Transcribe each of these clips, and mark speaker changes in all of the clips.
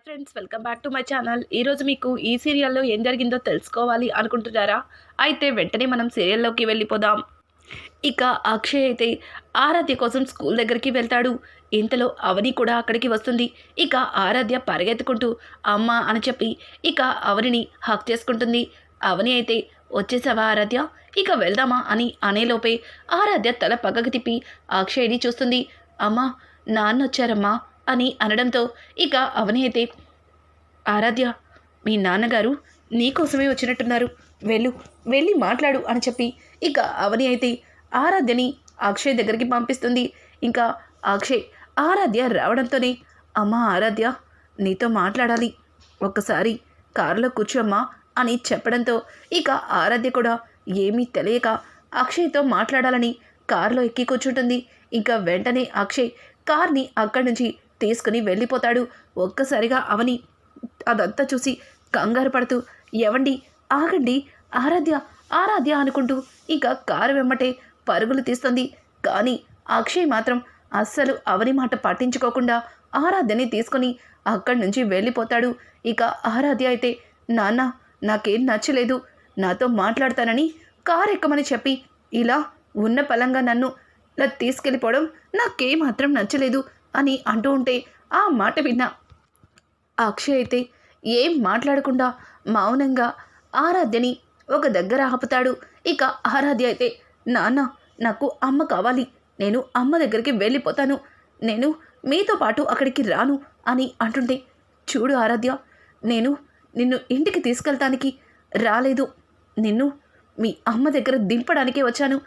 Speaker 1: Hi friends welcome back to my channel. ఈరోజు మీకు ఈ సీరియల్లో ఏం జరిగిందో తెలుసుకోవాలి అనుకుంటున్నారా? అయితే వెంటనే మనం సీరియల్లోకి వెళ్ళిపోదాం. ఇక అక్షయ్ అయితే ఆరాధ్య కోసం స్కూల్ దగ్గరికి వెళ్తాడు. ఇంతలో అవని కూడా అక్కడికి వస్తుంది. ఇక ఆరాధ్య పరిగెత్తుకుంటూ అమ్మ అని చెప్పి ఇక అవనిని హక్ చేసుకుంటుంది. అవని అయితే వచ్చేసావా ఆరాధ్య? ఇక వెళ్దామా? అని అనేలోపే ఆరాధ్య తల పక్కకు తిప్పి అక్షయ్ని చూస్తుంది. అమ్మా నాన్న వచ్చారమ్మా. అని అనడంతో ఇక అవని అయితే ఆరాధ్య మీ నాన్నగారు నీకోసమే వచ్చినట్టున్నారు. వెళ్ళు వెళ్ళి మాట్లాడు అని చెప్పి ఇక అవని అయితే ఆరాధ్యని అక్షయ్ దగ్గరికి పంపిస్తుంది. ఇంకా అక్షయ్ ఆరాధ్య రావడంతోనే అమ్మా ఆరాధ్య నీతో మాట్లాడాలి. ఒక్కసారి కారులో కూర్చోమ్మా అని చెప్పడంతో ఇక ఆరాధ్య కూడా ఏమీ తెలియక అక్షయ్తో మాట్లాడాలని కారులో ఎక్కి కూర్చుంటుంది. ఇంకా వెంటనే అక్షయ్ కార్ని అక్కడి నుంచి తీసుకుని వెళ్ళిపోతాడు. ఒక్కసారిగా అవని అదంతా చూసి కంగారు పడుతూ ఎవండి ఆగండి. ఆరాధ్య ఆరాధ్య అనుకుంటూ ఇక కారు వెమ్మటే పరుగులు తీస్తుంది. కానీ అక్షయ్ మాత్రం అస్సలు అవని మాట పట్టించుకోకుండా ఆరాధ్యని తీసుకొని అక్కడి నుంచి వెళ్ళిపోతాడు. ఇక ఆరాధ్య అయితే నాన్న నాకేం నచ్చలేదు. నాతో మాట్లాడతానని కారు ఎక్కమని చెప్పి ఇలా ఉన్న పలంగా నన్ను ఇలా తీసుకెళ్ళిపోవడం నాకేమాత్రం నచ్చలేదు. అని అంటూ ఉంటే ఆ మాట విన్నా. అక్షయ్ అయితే ఏం మాట్లాడకుండా మౌనంగా ఆరాధ్యని ఒక దగ్గర ఆపుతాడు. ఇక ఆరాధ్య అయితే నాన్న నాకు అమ్మ కావాలి. నేను అమ్మ దగ్గరికి వెళ్ళిపోతాను. నేను మీతో పాటు అక్కడికి రాను అని అంటుంటే చూడు ఆరాధ్య నేను నిన్ను ఇంటికి తీసుకెళ్తానికి రాలేదు. నిన్ను మీ అమ్మ దగ్గర దింపడానికే వచ్చాను.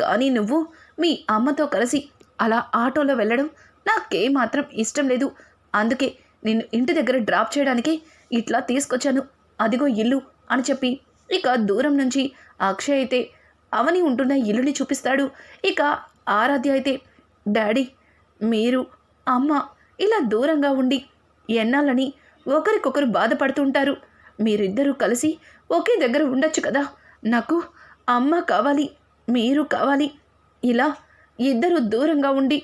Speaker 1: కానీ నువ్వు మీ అమ్మతో కలిసి అలా ఆటోలో వెళ్ళడం నాకేమాత్రం ఇష్టం లేదు. అందుకే నిన్ను ఇంటి దగ్గర డ్రాప్ చేయడానికి ఇట్లా తీసుకొచ్చాను. అదిగో ఇల్లు అని చెప్పి. ఇక దూరం నుంచి అక్షయ్ అయితే అవని ఉంటున్న ఇల్లుని చూపిస్తాడు. ఇక ఆరాధ్య అయితే డాడీ మీరు అమ్మ ఇలా దూరంగా ఉండి ఎన్నాలని ఒకరికొకరు బాధపడుతుంటారు మీరిద్దరూ కలిసి ఒకే దగ్గర ఉండొచ్చు కదా. నాకు అమ్మ కావాలి మీరు కావాలి. ఇలా ఇద్దరు దూరంగా ఉండి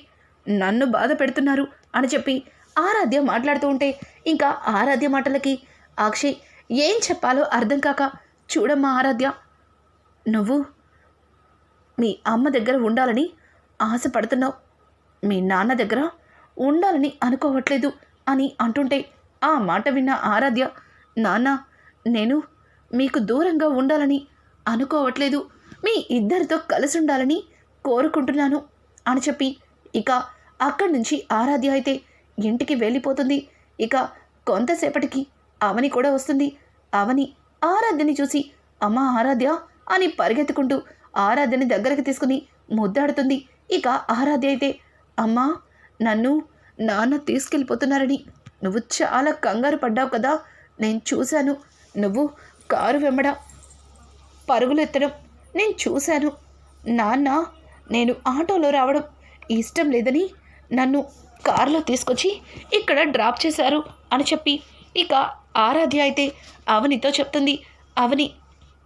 Speaker 1: నన్ను బాధ పెడుతున్నారు అని చెప్పి ఆరాధ్య మాట్లాడుతూ ఉంటే ఇంకా ఆరాధ్య మాటలకి అక్షయ్ ఏం చెప్పాలో అర్థం కాక చూడమ్మా ఆరాధ్య నువ్వు మీ అమ్మ దగ్గర ఉండాలని ఆశపడుతున్నావు. మీ నాన్న దగ్గర ఉండాలని అనుకోవట్లేదు అని అంటుంటే ఆ మాట విన్న ఆరాధ్య నాన్న నేను మీకు దూరంగా ఉండాలని అనుకోవట్లేదు. మీ ఇద్దరితో కలిసి ఉండాలని కోరుకుంటున్నాను అని చెప్పి ఇక అక్కడి నుంచి ఆరాధ్య అయితే ఇంటికి వెళ్ళిపోతుంది. ఇక కొంతసేపటికి అవని కూడా వస్తుంది. అవని ఆరాధ్యని చూసి అమ్మ ఆరాధ్య అని పరిగెత్తుకుంటూ ఆరాధ్యని దగ్గరికి తీసుకుని ముద్దాడుతుంది. ఇక ఆరాధ్య అయితే అమ్మా నన్ను నాన్న తీసుకెళ్ళిపోతున్నారని నువ్వు చాలా కంగారు పడ్డావు కదా. నేను చూశాను. నువ్వు కారు వెంబడ పరుగులెత్తడం నేను చూశాను. నాన్న నేను ఆటోలో రావడం ఇష్టం లేదని నన్ను కారులో తీసుకొచ్చి ఇక్కడ డ్రాప్ చేశారు అని చెప్పి ఇక ఆరాధ్య అయితే అవనితో చెప్తుంది అవని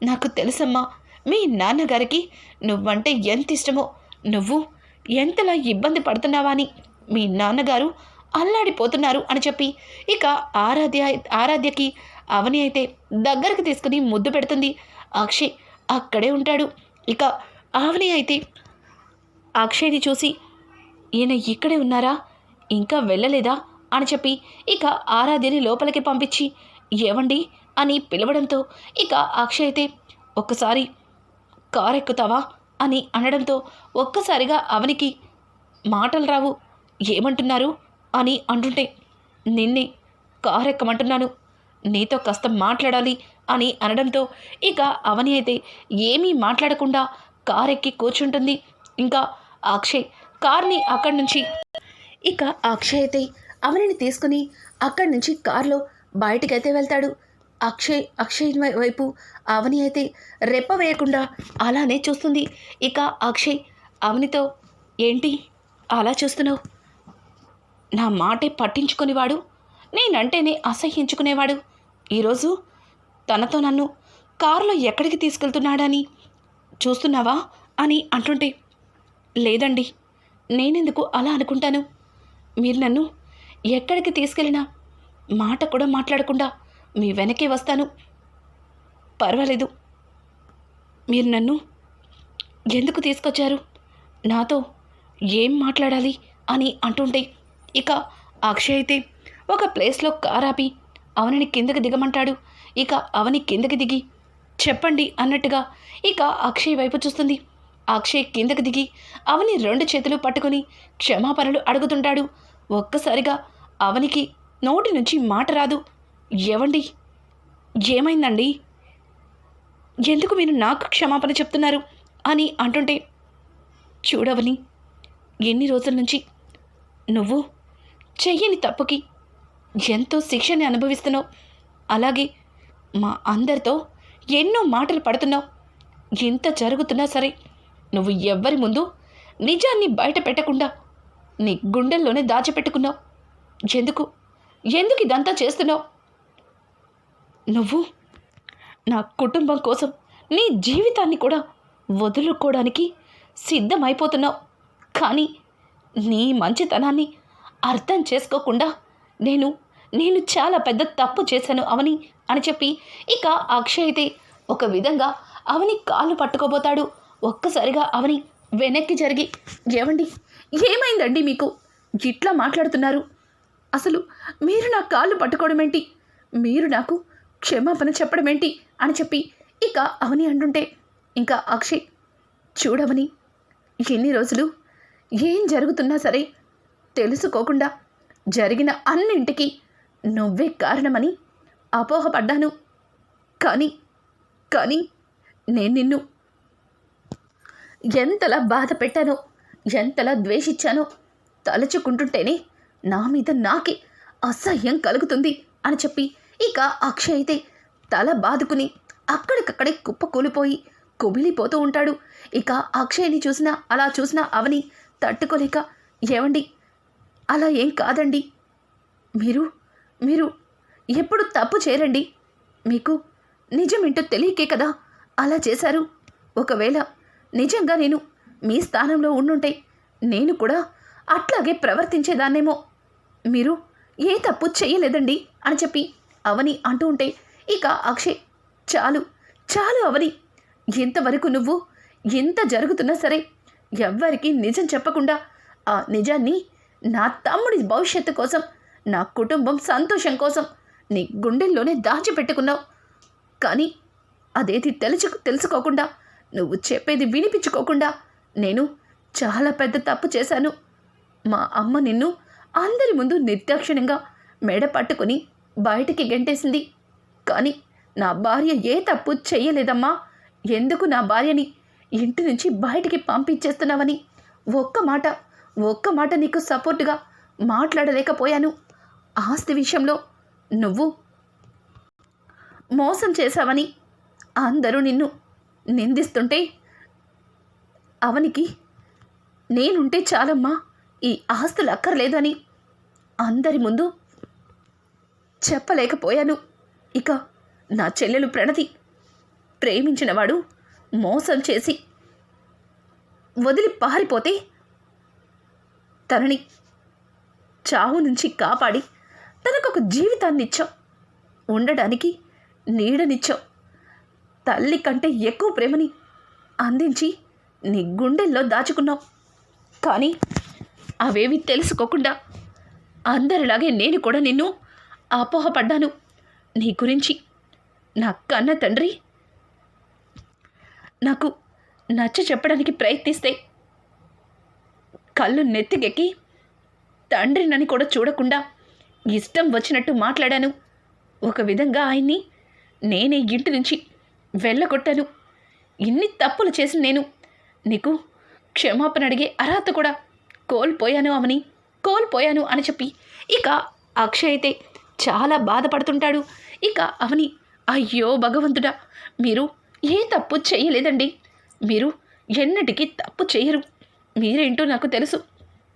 Speaker 1: నాకు తెలుసమ్మా మీ నాన్నగారికి నువ్వంటే ఎంత ఇష్టమో నువ్వు ఎంతలా ఇబ్బంది పడుతున్నావా అని మీ నాన్నగారు అల్లాడిపోతున్నారు అని చెప్పి ఇక ఆరాధ్య ఆరాధ్యకి అవని అయితే దగ్గరకు తీసుకుని ముద్దు పెడుతుంది అక్షయ్ అక్కడే ఉంటాడు. ఇక ఆవని అయితే అక్షయ్ని చూసి ఈయన ఇక్కడే ఉన్నారా? ఇంకా వెళ్ళలేదా? అని చెప్పి ఇక ఆరాధ్యని లోపలికి పంపించి ఏవండి? అని పిలవడంతో ఇక అక్షయ్ అయితే ఒక్కసారి కారు ఎక్కుతావా అని అనడంతో ఒక్కసారిగా అవనికి మాటలు రావు ఏమంటున్నారు? అని అంటుంటే నిన్నే కారు ఎక్కమంటున్నాను నీతో కాస్త మాట్లాడాలి అని అనడంతో ఇక అవని అయితే ఏమీ మాట్లాడకుండా కారు ఎక్కి కూర్చుంటుంది. ఇంకా అక్షయ్ కార్ని అక్కడి నుంచి. ఇక అక్షయ్ అయితే అవనిని తీసుకుని అక్కడి నుంచి కారులో బయటికైతే వెళ్తాడు. అక్షయ్ అక్షయ్ వైపు అవని అయితే రెప్ప వేయకుండా అలానే చూస్తుంది. ఇక అక్షయ్ అవనితో ఏంటి? అలా చూస్తున్నావు? నా మాటే పట్టించుకునేవాడు? నేనంటేనే అసహ్యించుకునేవాడు? ఈరోజు తనతో నన్ను కారులో ఎక్కడికి తీసుకెళ్తున్నాడని చూస్తున్నావా? అని అంటుంటే లేదండి. నేనెందుకు అలా అనుకుంటాను? మీరు నన్ను ఎక్కడికి తీసుకెళ్ళినా మాట కూడా మాట్లాడకుండా మీ వెనకే వస్తాను. పర్వాలేదు. మీరు నన్ను ఎందుకు తీసుకొచ్చారు? నాతో ఏం మాట్లాడాలి అని అంటుంటే ఇక అక్షయ్ అయితే ఒక ప్లేస్లో కారాపి అవనిని కిందకి దిగమంటాడు. ఇక అవని కిందకి దిగి చెప్పండి అన్నట్టుగా ఇక అక్షయ్ వైపు చూస్తుంది. అక్షయ్ కిందకి దిగి అవని రెండు చేతులు పట్టుకొని క్షమాపణలు అడుగుతుంటాడు. ఒక్కసారిగా అవనికి నోటి నుంచి మాట రాదు. ఏవండి? ఏమైందండి? ఎందుకు మీరు నాకు క్షమాపణ చెప్తున్నారు? అని అంటుంటే చూడవని ఎన్ని రోజుల నుంచి నువ్వు చెయ్యని తప్పుకి ఎంతో శిక్షని అనుభవిస్తున్నావు. అలాగే మా అందరితో ఎన్నో మాటలు పడుతున్నావు. ఎంత జరుగుతున్నా సరే నువ్వు ఎవ్వరి ముందు నిజాన్ని బయట పెట్టకుండా నీ గుండెల్లోనే దాచిపెట్టుకున్నావు. ఎందుకు? ఎందుకు ఇదంతా చేస్తున్నావు? నువ్వు నా కుటుంబం కోసం నీ జీవితాన్ని కూడా వదులుకోవడానికి సిద్ధమైపోతున్నావు. కానీ నీ మంచితనాన్ని అర్థం చేసుకోకుండా నేను నేను చాలా పెద్ద తప్పు చేశాను అవని అని చెప్పి ఇక అక్షయ్ అయితే ఒక విధంగా అవని కాళ్ళు పట్టుకోబోతాడు. ఒక్కసారిగా అవని వెనక్కి జరిగి ఏమండి ఏమైందండి మీకు? ఇట్లా మాట్లాడుతున్నారు? అసలు మీరు నా కాళ్ళు పట్టుకోవడం ఏంటి? మీరు నాకు క్షమాపణ చెప్పడం ఏంటి? అని చెప్పి ఇక అవని అంటుంటే ఇంకా అక్షయ్ చూడవని ఎన్ని రోజులు ఏం జరుగుతున్నా సరే తెలుసుకోకుండా జరిగిన అన్నింటికి నువ్వే కారణమని అపోహపడ్డాను. కానీ కానీ నేను నిన్ను ఎంతలా బాధ పెట్టానో ఎంతలా ద్వేషించానో తలుచుకుంటుంటేనే నా మీద నాకే అసహ్యం కలుగుతుంది అని చెప్పి ఇక అక్షయ్ అయితే తల బాదుకుని అక్కడికక్కడే కుప్ప కూలిపోయి కుమిలిపోతూ ఉంటాడు. ఇక అక్షయ్ని చూసినా అలా చూసినా అవని తట్టుకోలేక ఏమండి అలా ఏం కాదండి. మీరు మీరు ఎప్పుడు తప్పు చేయరండి. మీకు నిజమేంటో తెలియకే కదా అలా చేశారు. ఒకవేళ నిజంగా నేను మీ స్థానంలో ఉండుంటే నేను కూడా అట్లాగే ప్రవర్తించేదాన్నేమో. మీరు ఏ తప్పు చేయలేదండి అని చెప్పి అవని అంటూ ఉంటే ఇక అక్షయ్ చాలు చాలు అవని ఎంతవరకు నువ్వు ఎంత జరుగుతున్నా సరే ఎవ్వరికి నిజం చెప్పకుండా ఆ నిజాన్ని నా తమ్ముడి భవిష్యత్తు కోసం నా కుటుంబం సంతోషం కోసం నీ గుండెల్లోనే దాచిపెట్టుకున్నావు. కానీ అదేది తెలుసు తెలుసుకోకుండా నువ్వు చెప్పేది వినిపించుకోకుండా నేను చాలా పెద్ద తప్పు చేశాను. మా అమ్మ నిన్ను అందరి ముందు నిర్దాక్షిణ్యంగా మెడ పట్టుకుని బయటికి గెంటేసింది. కానీ నా భార్య ఏ తప్పు చేయలేదమ్మా. ఎందుకు నా భార్యని ఇంటి నుంచి బయటికి పంపించేస్తున్నావని? ఒక్క మాట ఒక్క మాట నీకు సపోర్టుగా మాట్లాడలేకపోయాను. ఆస్తి విషయంలో నువ్వు మోసం చేశావని అందరూ నిన్ను నిందిస్తుంటే అవనికి నేనుంటే చాలమ్మా ఈ ఆస్తులు అక్కర్లేదని అందరి ముందు చెప్పలేకపోయాను. ఇక నా చెల్లెలు ప్రణతి ప్రేమించినవాడు మోసం చేసి వదిలి పారిపోతే తనని చావు నుంచి కాపాడి తనకొక జీవితాన్ని ఇచ్చాం ఉండడానికి నీడనిచ్చాం తల్లి కంటే ఎక్కువ ప్రేమని అందించి నీ గుండెల్లో దాచుకున్నావు. కానీ అవేవి తెలుసుకోకుండా అందరిలాగే నేను కూడా నిన్ను అపోహపడ్డాను. నీ గురించి నా కన్న తండ్రి నాకు నచ్చ చెప్పడానికి ప్రయత్నిస్తే కళ్ళు నెత్తికెక్కి తండ్రినని కూడా చూడకుండా ఇష్టం వచ్చినట్టు మాట్లాడాను. ఒక విధంగా ఆయన్ని నేనే ఇంటి నుంచి వెళ్ళగొట్టాను. ఇన్ని తప్పులు చేసి నేను. నీకు క్షమాపణ అడిగే అర్హత కూడా కోల్పోయాను అవని కోల్పోయాను అని చెప్పి. ఇక అక్షయ్ అయితే చాలా బాధపడుతుంటాడు. ఇక అవని అయ్యో భగవంతుడా మీరు ఏ తప్పు చేయలేదండి. మీరు ఎన్నటికీ తప్పు చేయరు. మీరేంటో నాకు తెలుసు.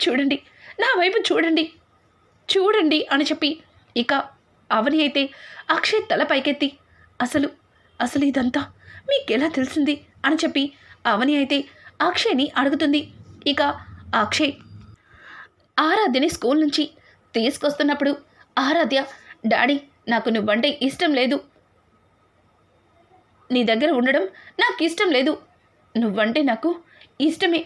Speaker 1: చూడండి నా వైపు చూడండి. చూడండి అని చెప్పి ఇక అవని అయితే అక్షయ్ తల పైకెత్తి అసలు అసలు ఇదంతా మీకెలా తెలిసింది? అని చెప్పి అవని అయితే అక్షయ్ని అడుగుతుంది. ఇక అక్షయ్ ఆరాధ్యని స్కూల్ నుంచి తీసుకొస్తున్నప్పుడు ఆరాధ్య డాడీ నాకు నువ్వంటే ఇష్టం లేదు. నీ దగ్గర ఉండడం నాకు ఇష్టం లేదు. నువ్వంటే నాకు ఇష్టమే.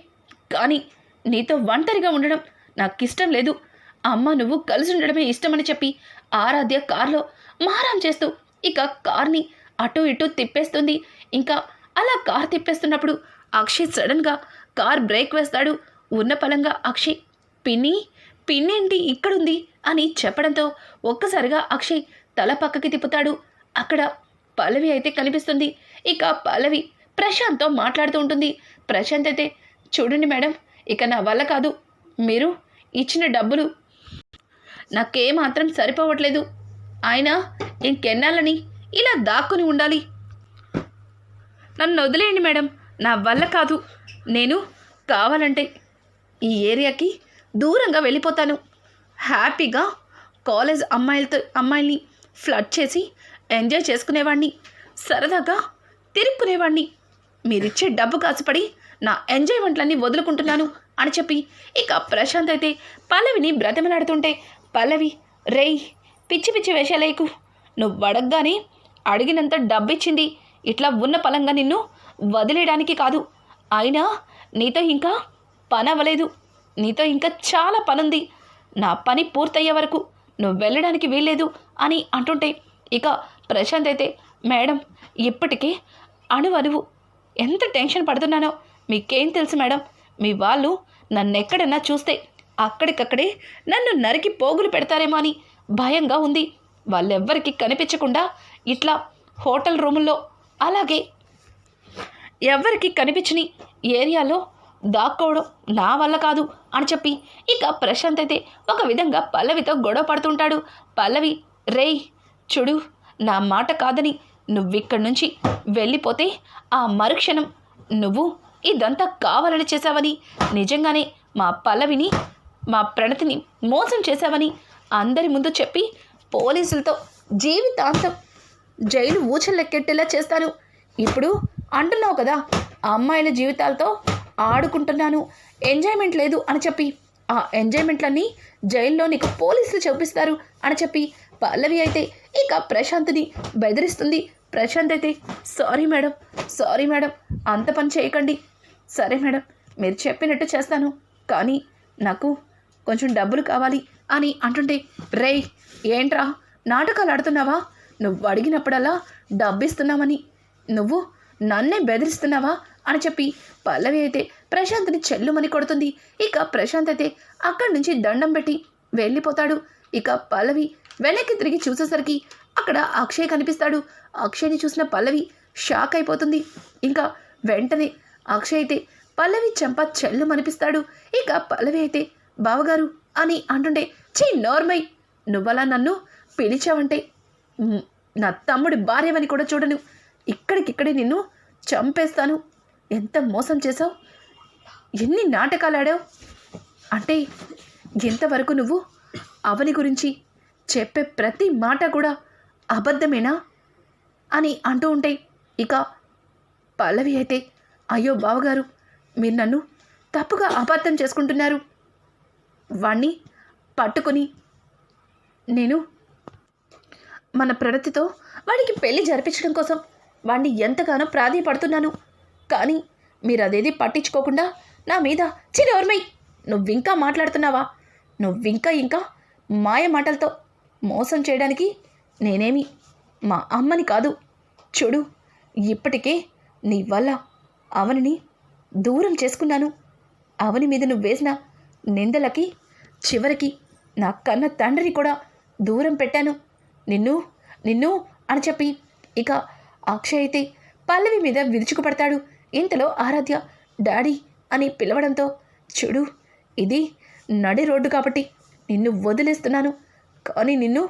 Speaker 1: కానీ నీతో ఒంటరిగా ఉండడం నాకు ఇష్టం లేదు. అమ్మ నువ్వు కలిసి ఉండడమే ఇష్టమని చెప్పి ఆరాధ్య కారులో మారాం చేస్తూ ఇక కార్ని అటు ఇటు తిప్పేస్తుంది. ఇంకా అలా కార్ తిప్పేస్తున్నప్పుడు అక్షయ్ సడన్గా కార్ బ్రేక్ వేస్తాడు. ఉన్న పలంగా అక్షయ్ పిన్ని పిన్నేంటి ఇక్కడుంది అని చెప్పడంతో ఒక్కసారిగా అక్షయ్ తల పక్కకి తిప్పుతాడు. అక్కడ పల్లవి అయితే కనిపిస్తుంది. ఇక పల్లవి ప్రశాంత్తో మాట్లాడుతూ ఉంటుంది. ప్రశాంత్ అయితే చూడండి మేడం ఇక నా వల్ల కాదు. మీరు ఇచ్చిన డబ్బులు నాకేమాత్రం సరిపోవట్లేదు. ఆయన ఇంకెన్నాళ్ళని ఇలా దాక్కుని ఉండాలి. నన్ను వదిలేయండి మేడం. నా వల్ల కాదు. నేను కావాలంటే ఈ ఏరియాకి దూరంగా వెళ్ళిపోతాను. హ్యాపీగా కాలేజ్ అమ్మాయిలతో అమ్మాయిల్ని ఫ్లడ్ చేసి ఎంజాయ్ చేసుకునేవాడిని సరదాగా తిరుక్కునేవాడిని మీరిచ్చే డబ్బు కాసుపడి నా ఎంజాయ్మెంట్లన్నీ వదులుకుంటున్నాను అని చెప్పి ఇక ప్రశాంత్ అయితే పల్లవిని బ్రతిమలాడుతుంటే పల్లవి రేయ్ పిచ్చి పిచ్చి వేషాలేకు నువ్వు అడగగానే అడిగినంత డబ్బిచ్చింది. ఇట్లా ఉన్న పలంగా నిన్ను వదిలేయడానికి కాదు. అయినా నీతో ఇంకా పని అవ్వలేదు నీతో ఇంకా చాలా పనుంది. నా పని పూర్తయ్యే వరకు నువ్వు వెళ్ళడానికి వీల్లేదు అని అంటుంటే ఇక ప్రశాంత్ అయితే మేడం ఇప్పటికే అణు అణువు ఎంత టెన్షన్ పడుతున్నానో మీకేం తెలుసు మేడం. మీ వాళ్ళు నన్ను ఎక్కడన్నా చూస్తే అక్కడికక్కడే నన్ను నరికి పోగులు పెడతారేమో అని భయంగా ఉంది. వాళ్ళెవ్వరికి కనిపించకుండా ఇట్లా హోటల్ రూముల్లో అలాగే ఎవరికి కనిపించని ఏరియాలో దాక్కోవడం నా వల్ల కాదు అని చెప్పి ఇక ప్రశాంత్ అయితే ఒక విధంగా పల్లవితో గొడవ పడుతుంటాడు. పల్లవి రేయ్ చూడు నా మాట కాదని నువ్విక్కడి నుంచి వెళ్ళిపోతే ఆ మరుక్షణం నువ్వు ఇదంతా కావాలని చేశావని నిజంగానే మా పల్లవిని మా ప్రణతిని మోసం చేశావని అందరి ముందు చెప్పి పోలీసులతో జీవితాంతం జైలు ఊచలెక్కెట్టేలా చేస్తాను. ఇప్పుడు అంటున్నావు కదా ఆ అమ్మాయిల జీవితాలతో ఆడుకుంటున్నాను. ఎంజాయ్మెంట్ లేదు అని చెప్పి. ఆ ఎంజాయ్మెంట్లన్నీ జైల్లో నీకు పోలీసులు చూపిస్తారు అని చెప్పి. పల్లవి అయితే ఇక ప్రశాంత్ని బెదిరిస్తుంది. ప్రశాంత్ అయితే సారీ మేడం సారీ మేడం అంత పని చేయకండి. సరే మేడం మీరు చెప్పినట్టు చేస్తాను. కానీ నాకు కొంచెం డబ్బులు కావాలి అని అంటుంటే రే ఏంట్రా నాటకాలు ఆడుతున్నావా? నువ్వు అడిగినప్పుడల్లా డబ్బిస్తున్నామని. నువ్వు నన్నే బెదిరిస్తున్నావా అని చెప్పి పల్లవి అయితే ప్రశాంత్ని చెల్లుమని కొడుతుంది. ఇక ప్రశాంత్ అయితే అక్కడి నుంచి దండం పెట్టి వెళ్ళిపోతాడు. ఇక పల్లవి వెనక్కి తిరిగి చూసేసరికి అక్కడ అక్షయ్ కనిపిస్తాడు. అక్షయ్ని చూసిన పల్లవి షాక్ అయిపోతుంది. ఇంకా వెంటనే అక్షయ్ అయితే పల్లవి చెంప చెల్లు మనిపిస్తాడు ఇక పల్లవి అయితే బావగారు అని అంటుండే చీ నోర్మై నువ్వలా నన్ను పిలిచావంటే నా తమ్ముడి భార్యవని కూడా చూడను. ఇక్కడికిక్కడే నిన్ను చంపేస్తాను. ఎంత మోసం చేశావు? ఎన్ని నాటకాలు ఆడావు అంటే ఇంతవరకు నువ్వు అవని గురించి చెప్పే ప్రతి మాట కూడా అబద్ధమేనా? అని అంటూ ఉంటే ఇక పల్లవి అయితే అయ్యో బావగారు మీరు నన్ను తప్పుగా అబద్ధం చేసుకుంటున్నారు. వాణ్ణి పట్టుకొని నేను మన ప్రణతితో వాడికి పెళ్ళి జరిపించడం కోసం వాణ్ణి ఎంతగానో ప్రాధేయపడుతున్నాను. కానీ మీరు అదేది పట్టించుకోకుండా నా మీద చిరవర్మై నువ్వింకా మాట్లాడుతున్నావా? నువ్వింకా ఇంకా మాయ మాటలతో మోసం చేయడానికి నేనేమి మా అమ్మని కాదు. చూడు ఇప్పటికే నీ వల్ల అవనిని దూరం చేసుకున్నాను. అవని మీద నువ్వు వేసిన నిందలకి చివరికి నా కన్న తండ్రిని కూడా దూరం పెట్టాను. నిన్ను నిన్ను అని చెప్పి ఇక అక్షయ్ అయితే పల్లవి మీద విరుచుకుపడతాడు. ఇంతలో ఆరాధ్య డాడీ అని పిలవడంతో చూడు ఇది నడి రోడ్డు కాబట్టి నిన్ను వదిలేస్తున్నాను. కానీ నిన్ను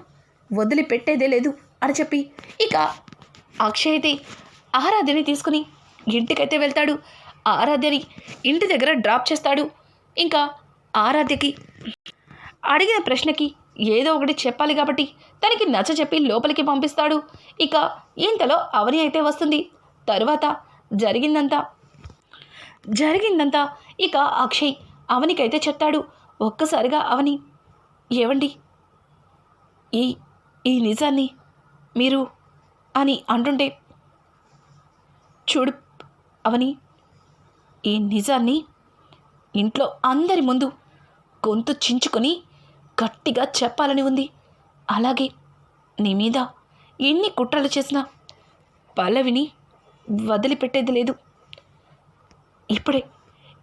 Speaker 1: వదిలిపెట్టేదే లేదు అని చెప్పి ఇక అక్షయ్ అయితే ఆరాధ్యని తీసుకుని ఇంటికైతే వెళ్తాడు. ఆరాధ్యని ఇంటి దగ్గర డ్రాప్ చేస్తాడు. ఇంకా ఆరాధ్యకి అడిగిన ప్రశ్నకి ఏదో ఒకటి చెప్పాలి కాబట్టి తనకి నచ్చ చెప్పి లోపలికి పంపిస్తాడు. ఇక ఇంతలో అవని అయితే వస్తుంది. తరువాత జరిగిందంతా. జరిగిందంతా ఇక అక్షయ్ అవనికైతే చెప్తాడు. ఒక్కసారిగా అవని ఏవండి? ఈ ఈ నిజాన్ని మీరు అని అంటుంటే చూడు అవని ఈ నిజాన్ని ఇంట్లో అందరి ముందు గొంతు చించుకొని గట్టిగా చెప్పాలని ఉంది. అలాగే నీ మీద ఎన్ని కుట్రలు చేసినా పల్లవిని వదిలిపెట్టేది లేదు. ఇప్పుడే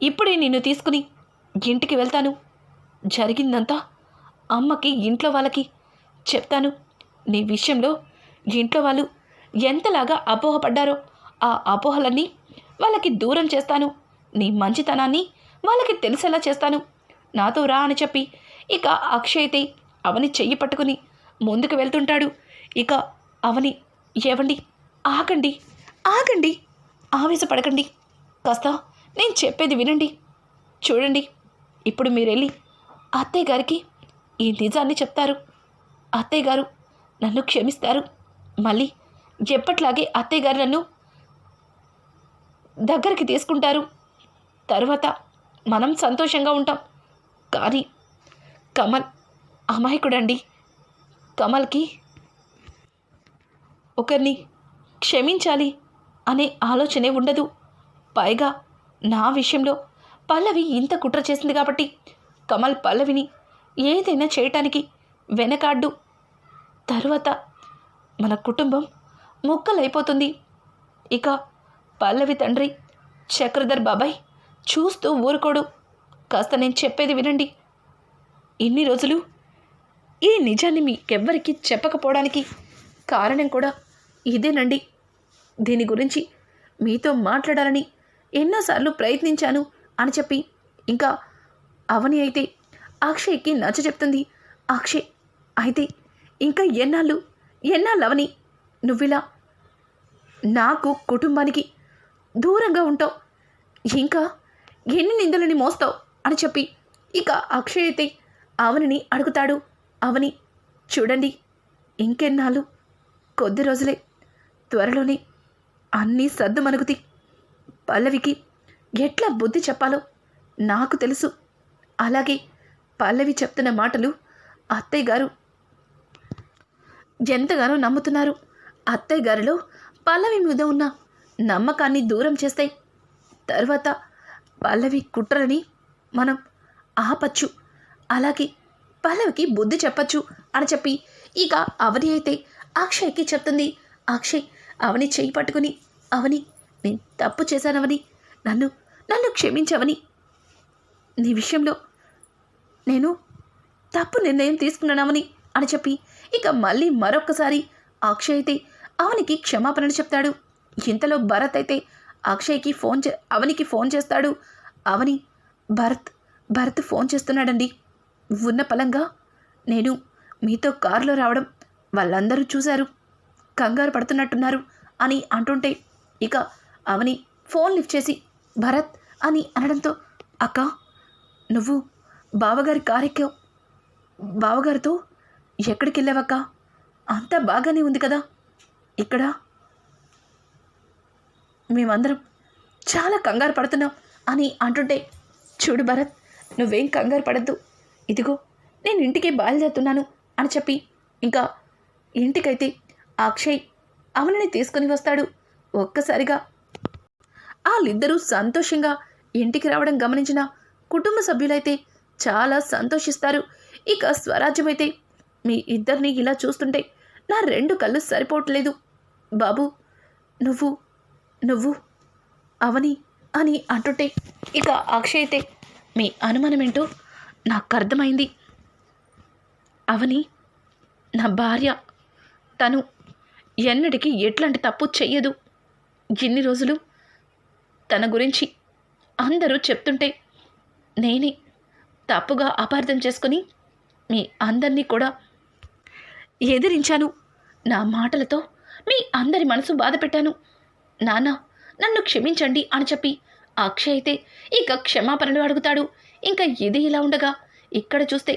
Speaker 1: ఇప్పుడే నిన్ను తీసుకుని ఇంటికి వెళ్తాను. జరిగిందంతా అమ్మకి ఇంట్లో వాళ్ళకి చెప్తాను. నీ విషయంలో ఇంట్లో వాళ్ళు ఎంతలాగా అపోహపడ్డారో ఆ అపోహలన్నీ వాళ్ళకి దూరం చేస్తాను. నీ మంచితనాన్ని వాళ్ళకి తెలిసేలా చేస్తాను. నాతో రా అని చెప్పి ఇక అక్షయ్తే అవని చెయ్యి పట్టుకుని ముందుకు వెళ్తుంటాడు. ఇక అవని ఏవండి? ఆగండి. ఆగండి. ఆవేశపడకండి. కాస్త నేను చెప్పేది వినండి. చూడండి. ఇప్పుడు మీరు వెళ్ళి అత్తయ్య గారికి ఈ నిజాన్ని చెప్తారు. అత్తయ్య గారు నన్ను క్షమిస్తారు. మళ్ళీ ఎప్పట్లాగే అత్తయ్య గారు నన్ను దగ్గరికి తీసుకుంటారు. తర్వాత మనం సంతోషంగా ఉంటాం. కానీ కమల్ అమాయకుడండి. కమల్కి ఒకరిని క్షమించాలి అనే ఆలోచనే ఉండదు. పైగా నా విషయంలో పల్లవి ఇంత కుట్ర చేసింది కాబట్టి కమల్ పల్లవిని ఏదైనా చేయటానికి వెనకాడ్డు. తరువాత మన కుటుంబం ముక్కలైపోతుంది. ఇక పల్లవి తండ్రి చక్రధర్ బాబాయ్ చూస్తూ ఊరుకోడు. కాస్త నేను చెప్పేది వినండి. ఇన్ని రోజులు ఈ నిజాన్ని మీకెవ్వరికి చెప్పకపోవడానికి కారణం కూడా ఇదేనండి. దీని గురించి మీతో మాట్లాడాలని ఎన్నోసార్లు ప్రయత్నించాను అని చెప్పి ఇంకా అవని అయితే అక్షయ్కి నచ్చ చెప్తుంది. అక్షయ్ అయితే ఇంకా ఎన్నాళ్ళు ఎన్నాళ్ళు అవని? నువ్విలా నాకు కుటుంబానికి దూరంగా ఉంటావు. ఇంకా ఎన్ని నిందలని మోస్తావు అని చెప్పి ఇక అక్షయ్ అయితే అవనిని అడుగుతాడు. అవని చూడండి ఇంకెన్నాళ్ళు? కొద్ది రోజులే. త్వరలోనే అన్నీ సర్దు మనుగుతి. పల్లవికి ఎట్లా బుద్ధి చెప్పాలో నాకు తెలుసు. అలాగే పల్లవి చెప్తున్న మాటలు అత్తయ్య గారు ఎంతగానో నమ్ముతున్నారు. అత్తయ్య గారిలో పల్లవి మీద ఉన్న నమ్మకాన్ని దూరం చేస్తాయి తర్వాత పల్లవి కుట్రని మనం ఆపచ్చు. అలాగే పల్లవికి బుద్ధి చెప్పచ్చు అని చెప్పి ఇక అవని అయితే అక్షయ్కి చెప్తుంది. అక్షయ్ అవని చేయి పట్టుకుని అవని నేను తప్పు చేశానవని నన్ను నన్ను క్షమించవని. నీ విషయంలో నేను తప్పు నిర్ణయం తీసుకున్నానవని అని చెప్పి ఇక మళ్ళీ మరొక్కసారి అక్షయ్ అయితే అవనికి క్షమాపణలు చెప్తాడు. ఇంతలో భరత్ అయితే అక్షయ్కి ఫోన్ చే అవనికి ఫోన్ చేస్తాడు. అవని భరత్ భరత్ ఫోన్ చేస్తున్నాడండి. ఉన్న పలంగా నేను మీతో కారులో రావడం వాళ్ళందరూ చూశారు. కంగారు పడుతున్నట్టున్నారు అని అంటుంటే ఇక అవని ఫోన్ లిఫ్ట్ చేసి భరత్ అని అనడంతో అక్క నువ్వు బావగారి కారెక్కావు. బావగారితో ఎక్కడికి వెళ్ళావక్క అంతా బాగానే ఉంది కదా. ఇక్కడ మేమందరం చాలా కంగారు పడుతున్నాం అని అంటుంటే చూడు భరత్ నువ్వేం కంగారు పడద్దు. ఇదిగో నేను ఇంటికి బయలుదేరుతున్నాను అని చెప్పి ఇంకా ఇంటికైతే అక్షయ్ అవనిని తీసుకొని వస్తాడు. ఒక్కసారిగా వాళ్ళిద్దరూ సంతోషంగా ఇంటికి రావడం గమనించిన కుటుంబ సభ్యులైతే చాలా సంతోషిస్తారు. ఇక స్వరాజ్యమైతే మీ ఇద్దరిని ఇలా చూస్తుంటే నా రెండు కళ్ళు సరిపోవట్లేదు. బాబు నువ్వు నువ్వు అవని అని అంటుంటే ఇక అక్షయ్ అయితే మీ అనుమానమేంటో నాకు అర్థమైంది అవని నా భార్య తను ఎన్నటికీ ఎట్లాంటి తప్పు చెయ్యదు. ఇన్ని రోజులు తన గురించి అందరూ చెప్తుంటే నేనే తప్పుగా అపార్థం చేసుకొని మీ అందరినీ కూడా ఎదిరించాను. నా మాటలతో మీ అందరి మనసు బాధ పెట్టాను నాన్న నన్ను క్షమించండి అని చెప్పి అక్షయ్ అయితే ఇక క్షమాపణలు అడుగుతాడు. ఇంకా ఇది ఇలా ఉండగా ఇక్కడ చూస్తే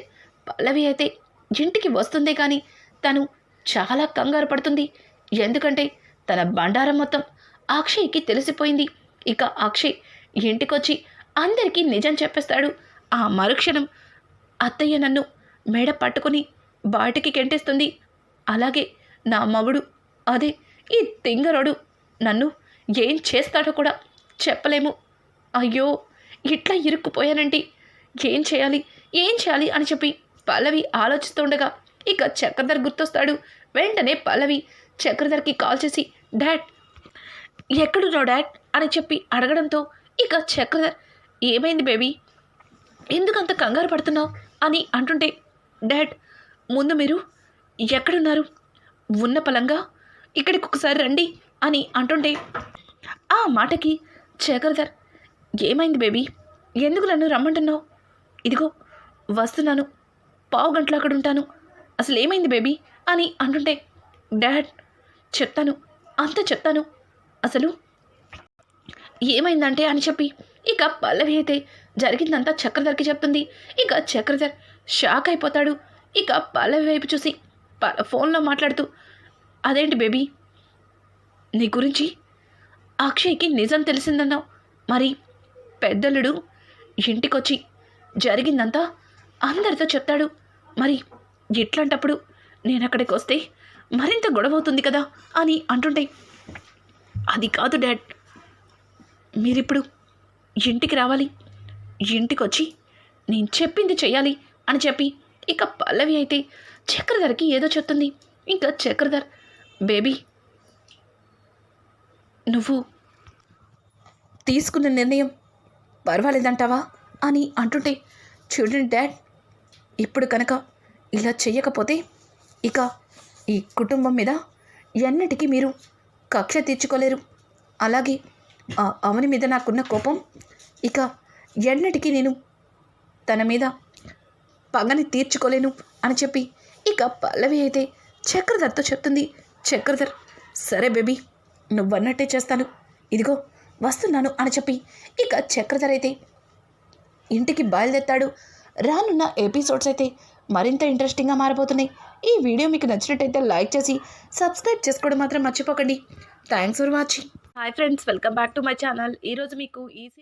Speaker 1: పల్లవి అయితే ఇంటికి వస్తుందే కానీ తను చాలా కంగారు పడుతుంది. ఎందుకంటే తన బండారం మొత్తం అక్షయ్కి తెలిసిపోయింది. ఇక అక్షయ్ ఇంటికొచ్చి అందరికీ నిజం చెప్పేస్తాడు. ఆ మరుక్షణం అత్తయ్య నన్ను మెడ పట్టుకుని బయటికి కెంటేస్తుంది. అలాగే నా మగుడు అదే ఈ తింగరోడు నన్ను ఏం చేస్తాడో కూడా చెప్పలేము. అయ్యో ఇట్లా ఇరుక్కుపోయానండి ఏం చేయాలి? ఏం చేయాలి? అని చెప్పి పల్లవి ఆలోచిస్తుండగా ఇక చక్రధర్ గుర్తొస్తాడు. వెంటనే పల్లవి చక్రధర్కి కాల్ చేసి డాడ్ ఎక్కడున్నావు డాడ్? అని చెప్పి అడగడంతో ఇక చక్రధర్ ఏమైంది బేబీ? ఎందుకంత కంగారు పడుతున్నావు? అని అంటుంటే డాడ్ ముందు మీరు ఎక్కడున్నారు? ఉన్న పలంగా ఇక్కడికి ఒకసారి రండి అని అంటుంటే ఆ మాటకి చక్రధర్ ఏమైంది బేబీ? ఎందుకు నన్ను రమ్మంటున్నావు? ఇదిగో వస్తున్నాను. పావు గంటలో అక్కడ ఉంటాను. అసలు ఏమైంది బేబీ? అని అంటుంటే డాడ్ చెప్తాను. అంత చెప్తాను. అసలు ఏమైందంటే అని చెప్పి ఇక పల్లవి అయితే జరిగిందంతా చక్రధర్కి చెప్తుంది. ఇక చక్రధర్ షాక్ అయిపోతాడు. ఇక పల్లవి వైపు చూసి ప ఫోన్లో మాట్లాడుతూ అదేంటి బేబీ? నీ గురించి అక్షయ్కి నిజం తెలిసిందన్నావు. మరి పెద్దలుడు ఇంటికొచ్చి జరిగిందంతా అందరితో చెప్తాడు. మరి ఇట్లాంటప్పుడు నేను అక్కడికి వస్తే మరింత గొడవ అవుతుంది కదా అని అంటుంటే అది కాదు డాడ్. మీరిప్పుడు ఇంటికి రావాలి. ఇంటికి వచ్చి నేను చెప్పింది చేయాలి అని చెప్పి ఇక పల్లవి అయితే చక్రధర్కి ఏదో చెప్తుంది. ఇంకా చక్రధర్ బేబీ నువ్వు తీసుకున్న నిర్ణయం పర్వాలేదంటావా అని అంటుంటే చూడండి డాడ్ ఇప్పుడు కనుక ఇలా చెయ్యకపోతే ఇక ఈ కుటుంబం మీద ఎన్నటికీ మీరు కక్ష తీర్చుకోలేరు. అలాగే ఆ అవని మీద నాకున్న కోపం ఇక ఎన్నటికీ నేను తన మీద పగని తీర్చుకోలేను అని చెప్పి ఇక పల్లవి అయితే చక్రధర్తో చెప్తుంది చక్రధర్ సరే బేబీ నువ్వన్నట్టే చేస్తాను. ఇదిగో వస్తున్నాను అని చెప్పి ఇక చక్రధర్ అయితే ఇంటికి బయలుదేరుతాడు. రానున్న ఎపిసోడ్స్ అయితే మరింత ఇంట్రెస్టింగ్గా మారబోతున్నాయి. ఈ వీడియో మీకు నచ్చినట్టయితే లైక్ చేసి సబ్స్క్రైబ్ చేసుకోవడం మాత్రం మర్చిపోకండి. Thanks for watching hi friends welcome back to my channel ఈరోజు మీకు ఈజీ